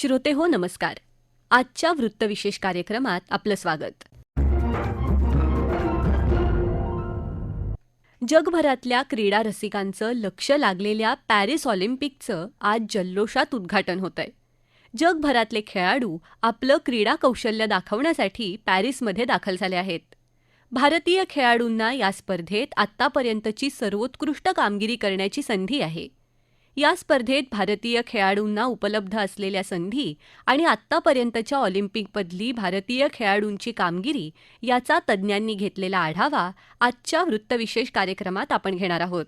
श्रोते हो नमस्कार. आजच्या वृत्तविशेष कार्यक्रमात आपलं स्वागत. जगभरातल्या क्रीडा रसिकांचं लक्ष लागलेल्या पॅरिस ऑलिम्पिकचं आज जल्लोषात उद्घाटन होतंय. जगभरातले खेळाडू आपलं क्रीडा कौशल्य दाखवण्यासाठी पॅरिसमध्ये दाखल झाले आहेत. भारतीय खेळाडूंना या स्पर्धेत आत्तापर्यंतची सर्वोत्कृष्ट कामगिरी करण्याची संधी आहे. या स्पर्धेत भारतीय खेळाडूंना उपलब्ध असलेल्या संधी आणि आत्तापर्यंतच्या ऑलिम्पिकमधली भारतीय खेळाडूंची कामगिरी याचा तज्ज्ञांनी घेतलेला आढावा आजच्या वृत्तविशेष कार्यक्रमात आपण घेणार आहोत.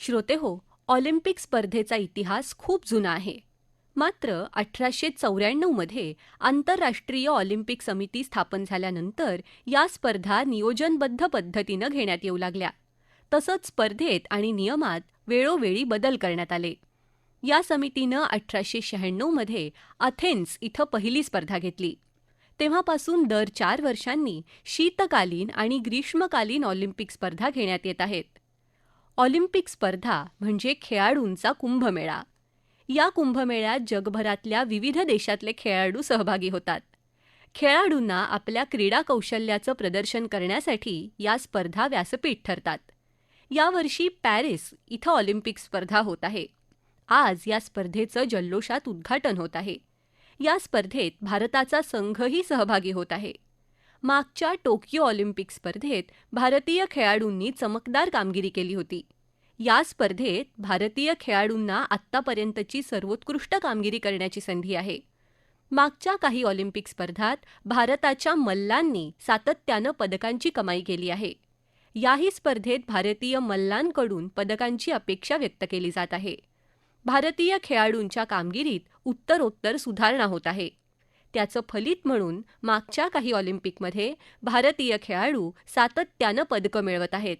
श्रोते हो ऑलिम्पिक स्पर्धेचा इतिहास खूप जुना आहे. मात्र अठराशे चौऱ्याण्णवमध्ये आंतरराष्ट्रीय ऑलिम्पिक समिती स्थापन झाल्यानंतर या स्पर्धा नियोजनबद्ध पद्धतीनं घेण्यात येऊ लागल्या. तसंच स्पर्धेत आणि नियमात वेळोवेळी बदल करण्यात आले. या समितीनं अठराशे शहाण्णवमध्ये अथेन्स इथं पहिली स्पर्धा घेतली. तेव्हापासून दर चार वर्षांनी शीतकालीन आणि ग्रीष्मकालीन ऑलिम्पिक स्पर्धा घेण्यात येत आहेत. ऑलिम्पिक स्पर्धा म्हणजे खेळाडूंचा कुंभमेळा. या कुंभमेळ्यात जगभरातल्या विविध देशातले खेळाडू सहभागी होतात. खेळाडूंना आपल्या क्रीडा कौशल्याचं प्रदर्शन करण्यासाठी या स्पर्धा व्यासपीठ ठरतात. यावर्षी पॅरिस इथं ऑलिम्पिक स्पर्धा होत आहे. आज या स्पर्धेचं जल्लोषात उद्घाटन होत आहे. या स्पर्धेत भारताचा संघही सहभागी होत आहे. मागच्या टोकियो ऑलिम्पिक स्पर्धेत भारतीय खेळाडूंनी चमकदार कामगिरी केली होती. या स्पर्धेत भारतीय खेळाडूंना आत्तापर्यंतची सर्वोत्कृष्ट कामगिरी करण्याची संधी आहे. मागच्या काही ऑलिम्पिक स्पर्धात भारताच्या मल्लांनी सातत्यानं पदकांची कमाई केली आहे. याही स्पर्धेत भारतीय मल्लांकडून पदकांची अपेक्षा व्यक्त केली जात आहे. भारतीय खेळाडूंच्या कामगिरीत उत्तरोत्तर सुधारणा होत आहे. त्याचं फलित म्हणून मागच्या काही ऑलिम्पिकमध्ये भारतीय खेळाडू सातत्यानं पदकं मिळवत आहेत.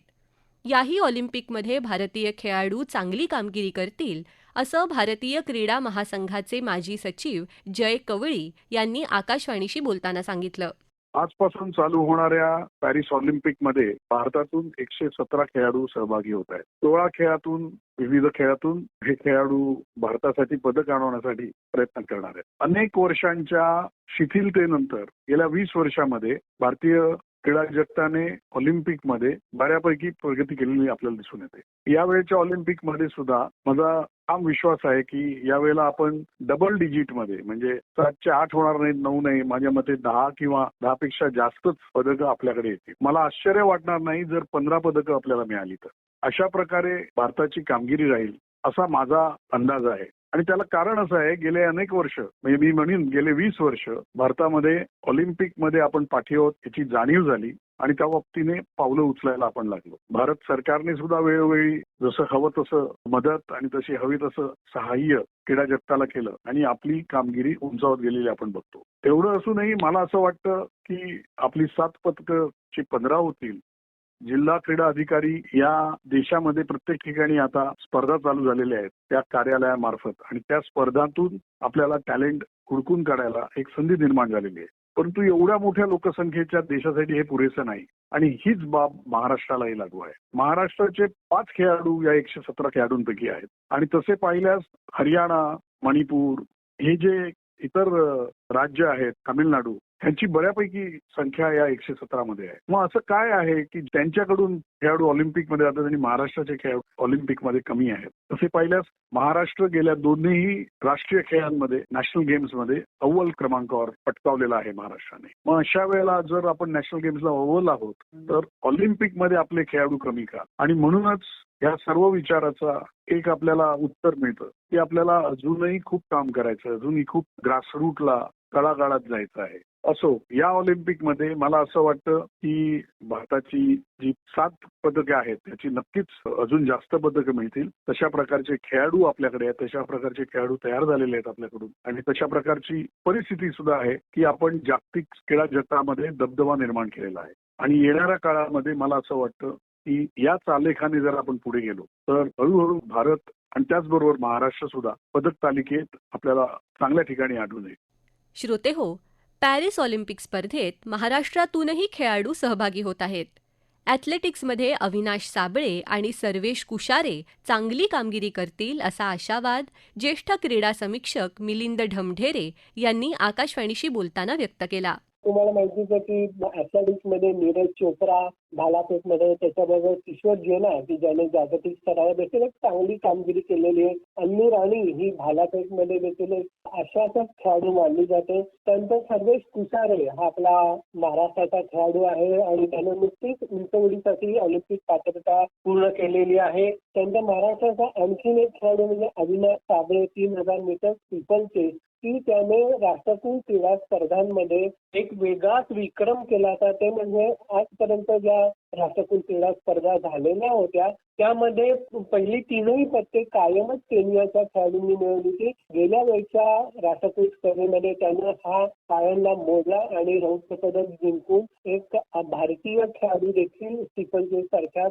याही ऑलिम्पिकमध्ये भारतीय खेळाडू चांगली कामगिरी करतील असं भारतीय क्रीडा महासंघाचे माजी सचिव जय कवळी यांनी आकाशवाणीशी बोलताना सांगितलं. आजपासून चालू होणाऱ्या पॅरिस ऑलिम्पिकमध्ये भारतातून एकशे सतरा खेळाडू सहभागी होत आहेत. सोळा खेळातून विविध खेळातून हे खेळाडू भारतासाठी पदक आणवण्यासाठी प्रयत्न करणार आहेत. अनेक वर्षांच्या शिथिलतेनंतर गेल्या वीस वर्षामध्ये भारतीय क्रीडा जगताने ऑलिम्पिकमध्ये बऱ्यापैकी प्रगती केलेली आपल्याला दिसून येते. यावेळेच्या ऑलिम्पिकमध्ये सुद्धा माझा ठाम विश्वास आहे की यावेळेला आपण डबल डिजिटमध्ये म्हणजे सातशे आठ होणार नाहीत नऊ नाही माझ्या मते दहा किंवा दहा पेक्षा जास्तच पदकं आपल्याकडे येतील. मला आश्चर्य वाटणार नाही जर पंधरा पदकं आपल्याला मिळाली तर. अशा प्रकारे भारताची कामगिरी राहील असा माझा अंदाज आहे. आणि त्याला कारण असं आहे गेले अनेक वर्ष म्हणजे मी म्हणेन गेले वीस वर्ष भारतामध्ये ऑलिम्पिकमध्ये आपण पाठी आहोत याची जाणीव झाली आणि त्या बाबतीने पावलं उचलायला आपण लागलो. भारत सरकारने सुद्धा वेळोवेळी जसं हवं तसं मदत आणि तशी हवी तसं सहाय्य क्रीडा जगताला केलं आणि आपली कामगिरी उंचावत गेलेली आपण बघतो. तेवढं असूनही मला असं वाटतं की आपली सात पदकं जी पंधरा होतील जिल्हा क्रीडा अधिकारी या देशामध्ये प्रत्येक ठिकाणी आता स्पर्धा चालू झालेल्या आहेत त्या कार्यालयामार्फत. आणि त्या स्पर्धांतून आपल्याला टॅलेंट हुडकून काढायला एक संधी निर्माण झालेली आहे. परंतु एवढ्या मोठ्या लोकसंख्येच्या देशासाठी हे पुरेसं नाही. आणि हीच बाब महाराष्ट्रालाही लागू आहे. महाराष्ट्राचे पाच खेळाडू या एकशे सतरा खेळाडूंपैकी आहेत. आणि तसे पाहिल्यास हरियाणा मणिपूर हे जे इतर राज्य आहेत तामिळनाडू ह्यांची बऱ्यापैकी संख्या या एकशे सतरा मध्ये आहे. मग असं काय आहे की त्यांच्याकडून खेळाडू ऑलिम्पिकमध्ये जातात आणि महाराष्ट्राचे खेळाडू ऑलिम्पिकमध्ये कमी आहेत? तसे पाहिल्यास महाराष्ट्र गेल्या दोन्ही राष्ट्रीय खेळांमध्ये नॅशनल गेम्समध्ये अव्वल क्रमांकावर पटकावलेला आहे महाराष्ट्राने. मग अशा वेळेला जर आपण नॅशनल गेम्सला अव्वल आहोत तर ऑलिम्पिकमध्ये आपले खेळाडू कमी का? आणि म्हणूनच या सर्व विचाराचा एक आपल्याला उत्तर मिळतं की आपल्याला अजूनही खूप काम करायचं अजूनही खूप ग्रासरूटला तळागाळात जायचं आहे. असो या ऑलिम्पिकमध्ये मला असं वाटतं की भारताची जी सात पदके आहेत त्याची नक्कीच अजून जास्त पदकं मिळतील. तशा प्रकारचे खेळाडू आपल्याकडे आहेत तशा प्रकारचे खेळाडू तयार झालेले आहेत आपल्याकडून. आणि तशा प्रकारची परिस्थिती सुद्धा आहे की आपण जागतिक क्रीडा जगतामध्ये दबदबा निर्माण केलेला आहे. आणि येणाऱ्या काळामध्ये मला असं वाटतं की याच आलेखाने जर आपण पुढे गेलो तर हळूहळू भारत आणि त्याचबरोबर महाराष्ट्र सुद्धा पदक तालिकेत आपल्याला चांगल्या ठिकाणी आढळून येईल. श्रोते हो पॅरिस ऑलिम्पिक स्पर्धेत महाराष्ट्रातूनही खेळाडू सहभागी होत आहेत. ॲथलेटिक्समध्ये अविनाश साबळे आणि सर्वेश कुशारे चांगली कामगिरी करतील असा आशावाद ज्येष्ठ क्रीडा समीक्षक मिलिंद ढमढेरे यांनी आकाशवाणीशी बोलताना व्यक्त केला. तुम्हाला माहितीच आहे की ऍथलेटिक्समध्ये नीरज चोप्रा भालाफेकमध्ये त्याच्याबरोबर किशोर जेना की ज्याने जागतिक स्तरावर देखील एक चांगली कामगिरी केलेली आहे. अन्नू राणी ही भालाफेकमध्ये देखील एक अशाच खेळाडू मानली जाते. त्यानंतर सर्वेश कुसारे हा आपला महाराष्ट्राचा खेळाडू आहे आणि त्याने नुकतीच उंचवडीसाठी ऑलिम्पिक पात्रता पूर्ण केलेली आहे. त्यानंतर महाराष्ट्राचा आणखीन एक खेळाडू म्हणजे अविनाश साबळे तीन हजार मीटर ट्रिपलचे की त्याने राष्ट्रकुल क्रीडा स्पर्धांमध्ये एक वेगळाच विक्रम केला होता. ते म्हणजे आजपर्यंत ज्या राष्ट्रकुल क्रीडा स्पर्धा झालेल्या होत्या. त्यामध्ये पहिली तीनही पत्ते कायमच केनियाच्या खेळाडूंनी मिळवली होती. गेल्या वेळच्या राष्ट्रकुल स्पर्धेमध्ये त्यानं हा पायांना मोडला आणि रौप्य पदक जिंकून एक भारतीय खेळाडू देखील स्टीफन सारख्या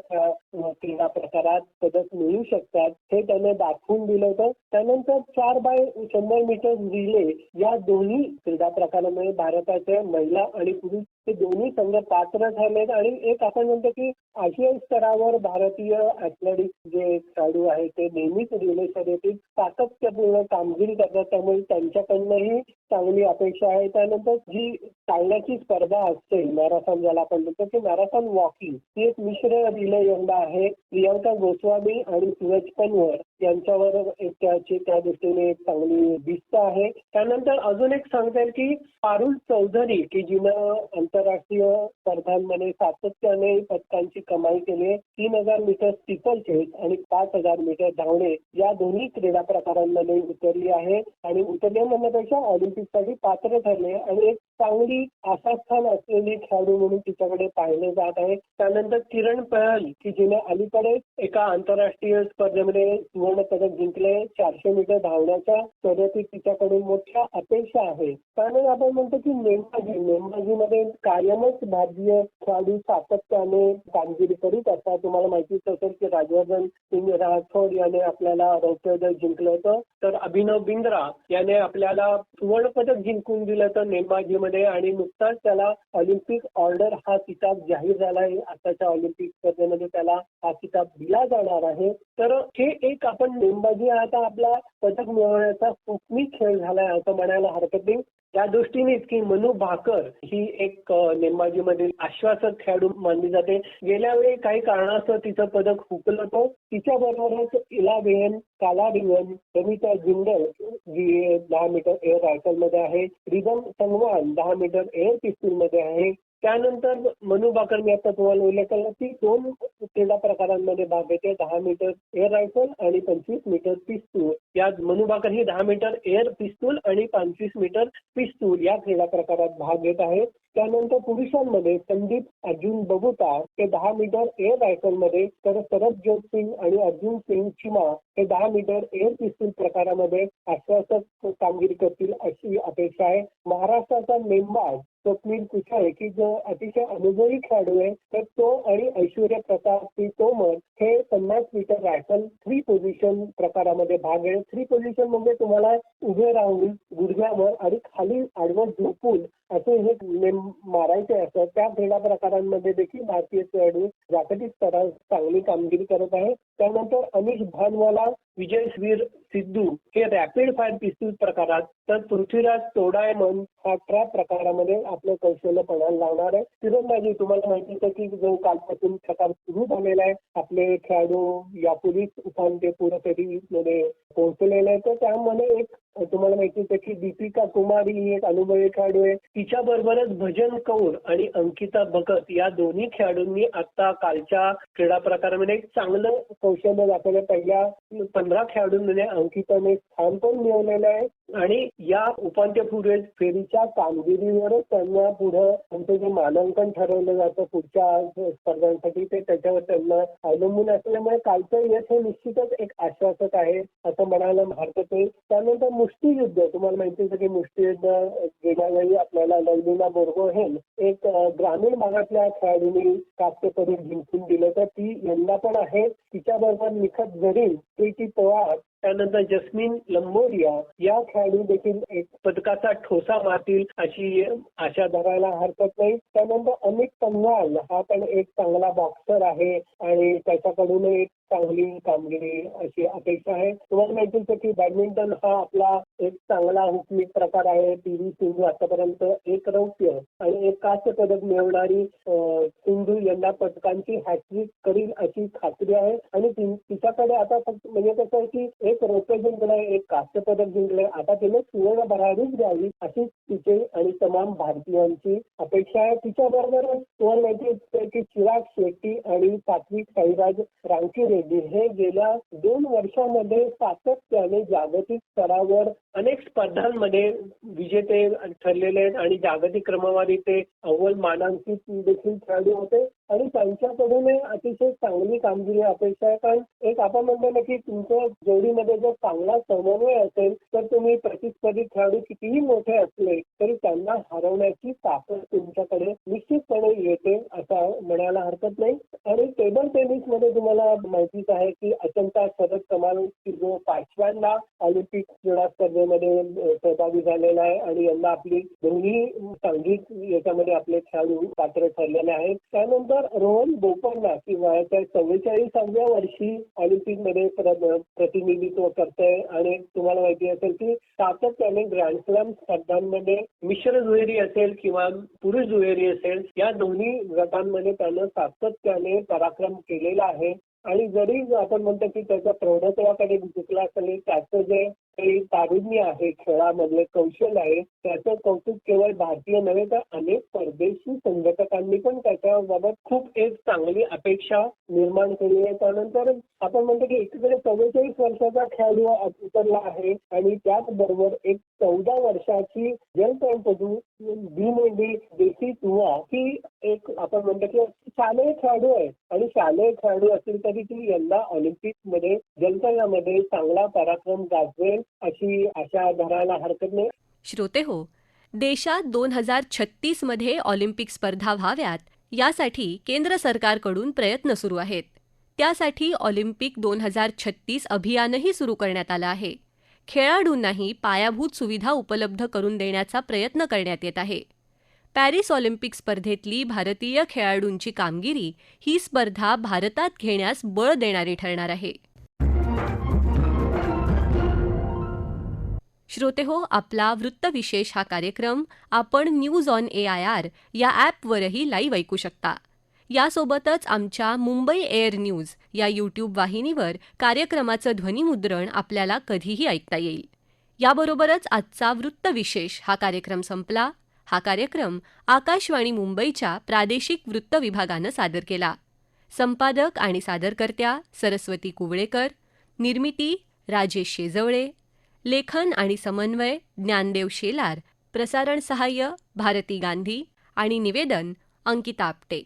क्रीडा प्रकारात पदक मिळू शकतात हे त्यांना दाखवून दिलं होतं. त्यानंतर चार बाय शंभर मीटर रिले या दोन्ही क्रीडा प्रकारामध्ये भारताच्या महिला आणि पुरुष ते दोन्ही संघ पात्र झालेत आणि एक आपण म्हणतो की आशियाई स्तरावर भारतीय ऍथलेटिक्स जे खेळाडू आहेत ते नेहमीच रिले शर्यतीत सातत्यपूर्ण कामगिरी करतात. त्यामुळे त्यांच्याकडनंही चांगली अपेक्षा आहे. त्यानंतर जी चालण्याची स्पर्धा असते मॅरेथॉन ज्याला आपण म्हणतो की मॅरेथॉन वॉकिंग ही एक मिश्र रिले यंदा आहे. प्रियांका गोस्वामी आणि सूरज पनवर यांच्यावर त्याची त्या दृष्टीने एक चांगली दिसत आहे. त्यानंतर अजून एक सांगता येईल की पारुल चौधरी की जिनं आंतरराष्ट्रीय स्पर्धांमध्ये सातत्याने पदकांची कमाई केली आहे. तीन हजार मीटर स्टिपल चेस आणि पाच हजार मीटर धावणे या दोन्ही क्रीडा प्रकारांमध्ये उतरली आहे. आणि उतरले म्हणण्यापेक्षा ऑलिम्पिकसाठी पात्र ठरले आणि एक चांगली आशास्थान असलेली खेळाडू म्हणून तिच्याकडे पाहिले जात आहे. त्यानंतर किरण पहल की जिने अलीकडे एका आंतरराष्ट्रीय स्पर्धेमध्ये सुवर्ण पदक जिंकले. चारशे मीटर धावण्याच्या स्पर्धेतील तिच्याकडून मोठ्या अपेक्षा आहे. त्यानंतर आपण म्हणतो की नेमबाजी नेमबाजीमध्ये कायमच भारतीय खेळाडू सातत्याने कामगिरी करीत असतात. तुम्हाला माहितीच असेल की राजवर्धन सिंग राठोड याने आपल्याला रौप्य पदक जिंकलं होतं. तर अभिनव बिंद्रा याने आपल्याला सुवर्ण पदक जिंकून दिलं होतं नेमबाजीमध्ये आणि नुकताच त्याला ऑलिम्पिक ऑर्डर हा किताब जाहीर झाला आहे. आताच्या ऑलिम्पिक स्पर्धेमध्ये त्याला हा किताब दिला जाणार आहे. तर हे एक आपण नेमबाजी हा आता आपला पदक मिळवण्याचा स्वप्नी खेळ झालाय असं म्हणायला हरकत नाही. त्या दृष्टीनेच की मनु भाकर ही एक नेमबाजीमधील आश्वासक खेळाडू मानली जाते. गेल्या वेळी काही कारणास्तव तिचं पदक हुकलं होतं. तिच्या बरोबरच इला बेहन काला डिवन रमिता जिंदल जी दहा मीटर एअर रायफलमध्ये आहे. रिदम संगवान दहा मीटर एअर पिस्तूल मध्ये आहे. त्यानंतर मनुबाकर मी आता तुम्हाला उल्लेख केला ती दोन क्रीडा प्रकारांमध्ये भाग घेते. दहा मीटर एअर रायफल आणि पंचवीस मीटर पिस्तूल या मनुबाकर ही दहा मीटर एअर पिस्तूल आणि पंचवीस मीटर पिस्तूल या क्रीडा प्रकारात भाग घेत आहेत. त्यानंतर पुरुषांमध्ये संदीप अर्जुन बबुता हे दहा मीटर एअर रायफलमध्ये तर सरबजोत सिंग आणि अर्जुन सिंग चिमा हे दहा मीटर एअर पिस्तूल प्रकारामध्ये आश्वासक कामगिरी करतील अशी अपेक्षा आहे. महाराष्ट्राचा नेमबाज स्वप्नील कुशाळे की जो अतिशय अनुभवी खेळाडू आहे तर तो आणि ऐश्वर्या प्रताप सिंग तोमर हे पन्नास मीटर रायफल थ्री पोझिशन प्रकारामध्ये भाग आहे थ्री पोझिशन म्हणजे तुम्हाला उभे राहून गुडघ्यावर आणि खाली आडवं झोपून असे हे नेम मारायचे असतात. त्या क्रीडा प्रकारांमध्ये देखील भारतीय खेळाडू जागतिक स्तरावर चांगली कामगिरी करत आहे त्यानंतर अनिश भानवाला विजयवीर सिद्धू हे रॅपिड फायर पिस्तूल प्रकारात तर पृथ्वीराज तोडायमन हा ट्रॅप प्रकारामध्ये आपलं कौशल्य पणाला लावणार आहे. तिरंदाजी तुम्हाला माहिती आहे की जो कालपासून प्रकार सुरू झालेला आहे आपले खेळाडू यापूर्वीच उपांत्यपूर्व फेरीमध्ये पोहोचलेले आहे तर त्यामध्ये एक तुम्हाला माहिती आहे की दीपिका कुमारी ही एक अनुभवी खेळाडू आहे. तिच्या बरोबरच भजन कौर आणि अंकिता भगत या दोन्ही खेळाडूंनी आता कालच्या क्रीडा प्रकारामध्ये एक चांगलं कौशल्य दाखवलं. पहिल्या पंधरा खेळाडूंमध्ये अंकिताने स्थान पण मिळवलेलं आहे. आणि या उपांत्यपूर्व फेरीच्या कामगिरीवरच त्यांना पुढं त्यांचं जे मानांकन ठरवलं जातं पुढच्या स्पर्धांसाठी ते त्याच्यावर त्यांना अवलंबून असल्यामुळे कालचं यश हे निश्चितच एक आश्वासक आहे असं म्हणायला हरकत नाही. त्यानंतर मुष्टीयुद्ध तुम्हाला माहिती आहे की मुष्टीयुद्ध गेल्या वेळी आपल्याला लवलीना बोरगोहेन एक ग्रामीण भागातल्या खेळाडूंनी कास्य पदक जिंकून दिलं तर ती यंदा पण आहे. तिच्याबरोबर निखत झरीन प्रीती पवार त्यानंतर जस्मिन लंबोरिया या खेळाडू देखील एक पदकाचा ठोसा मारतील अशी आशा धरायला हरकत नाही. त्यानंतर अमित पंगाल हा पण एक चांगला बॉक्सर आहे आणि त्याच्याकडून एक चांगली कामगिरी अशी अपेक्षा आहे. तुम्हाला माहिती की बॅडमिंटन हा आपला एक चांगला हुकमिक प्रकार आहे. पी व्ही सिंधू आतापर्यंत एक रौप्य आणि एक कांस्य पदक मिळवणारी सिंधू यंदा पदकांची हॅट्रिक करील अशी खात्री आहे. आणि तिच्याकडे आता फक्त म्हणजे कसं आहे की एक रौप्य जिंकलंय एक कांस्य पदक जिंकलंय. आता तिने सुवर्ण भरारीच द्यावी अशी तिचे आणि तमाम भारतीयांची अपेक्षा आहे. तिच्याबरोबर तुम्हाला माहिती की चिराग शेट्टी आणि सात्विक साईराज रांकीरेड्डी हे गेल्या दोन वर्षामध्ये सातत्याने जागतिक स्तरावर अनेक स्पर्धांमध्ये विजेते ठरलेले आहेत आणि जागतिक क्रमवारी ते अव्वल मानांकित देखील खेळाडू होते. आणि त्यांच्याकडून अतिशय चांगली कामगिरी अपेक्षा आहे. कारण एक आपण म्हणतो ना की तुमच्या जोडीमध्ये जर चांगला समन्वय असेल तर तुम्ही प्रतिस्पर्धी खेळाडू कितीही मोठे असले तरी त्यांना हरवण्याची ताकद तुमच्याकडे निश्चितपणे येते असं म्हणायला हरकत नाही. आणि टेबल टेनिसमध्ये तुम्हाला माहितीच आहे की अचंता शरद कमाल जो पाचव्यांदा ऑलिम्पिक क्रीडा स्पर्धेमध्ये सहभागी झालेला आहे आणि यंदा आपली दोन्ही सांघिक याच्यामध्ये आपले खेळाडू पात्र ठरलेले आहेत. त्यानंतर रोहन बोपन्ना की वयाच्या चव्वेचाळीसाव्या वर्षी ऑलिम्पिकमध्ये मध्ये प्रतिनिधित्व करतोय आणि तुम्हाला माहिती असेल की सातत्याने ग्रँडस्लॅम स्पर्धांमध्ये मिश्र दुहेरी असेल किंवा पुरुष दुहेरी असेल या दोन्ही गटांमध्ये त्यानं सातत्याने पराक्रम केलेला आहे. आणि जरी आपण म्हणतो की त्याचा प्रौढत्वाकडे झुकला असेल त्याचं जे काही तारुण्य आहे खेळामधले कौशल्य आहे त्याचं कौतुक केवळ भारतीय नव्हे तर अनेक परदेशी संघटकांनी पण त्याच्याबाबत खूप एक चांगली अपेक्षा निर्माण केली आहे. त्यानंतर आपण म्हणतो की एकीकडे चव्वेचाळीस वर्षाचा खेळाडू उतरला आहे आणि त्याचबरोबर एक चौदा वर्षाची जलतरणपटू भीमेंडी देशी तुवा ही एक आपण म्हणतो की शालेय खेळाडू आहे. आणि शालेय खेळाडू असेल तरी ती यंदा ऑलिम्पिकमध्ये जलतरणामध्ये चांगला पराक्रम गाजवेल. अशी आशा धरायला हरकत नाही. श्रोते हो देशात दोन हजार छत्तीसमध्ये ऑलिम्पिक स्पर्धा व्हाव्यात यासाठी केंद्र सरकारकडून प्रयत्न सुरू आहेत. त्यासाठी ऑलिम्पिक दोन हजार छत्तीस अभियानही सुरू करण्यात आलं आहे. खेळाडूंनाही पायाभूत सुविधा उपलब्ध करून देण्याचा प्रयत्न करण्यात येत आहे. पॅरिस ऑलिम्पिक स्पर्धेतली भारतीय खेळाडूंची कामगिरी ही स्पर्धा भारतात घेण्यास बळ देणारी ठरणार आहे. श्रोते हो आपला वृत्तविशेष हा कार्यक्रम आपण news on A I R या ॲपवरही लाईव्ह ऐकू शकता. यासोबतच आमच्या मुंबई एअर न्यूज या यूट्यूब वाहिनीवर कार्यक्रमाचं ध्वनिमुद्रण आपल्याला कधीही ऐकता येईल. याबरोबरच आजचा वृत्तविशेष हा कार्यक्रम संपला. हा कार्यक्रम आकाशवाणी मुंबईच्या प्रादेशिक वृत्त विभागानं सादर केला. संपादक आणि सादरकर्त्या सरस्वती कुवळेकर निर्मिती राजेश शेजवळे लेखन आणि समन्वय ज्ञानदेव शेलार प्रसारण सहाय्य भारती गांधी आणि निवेदन अंकिता आपटे.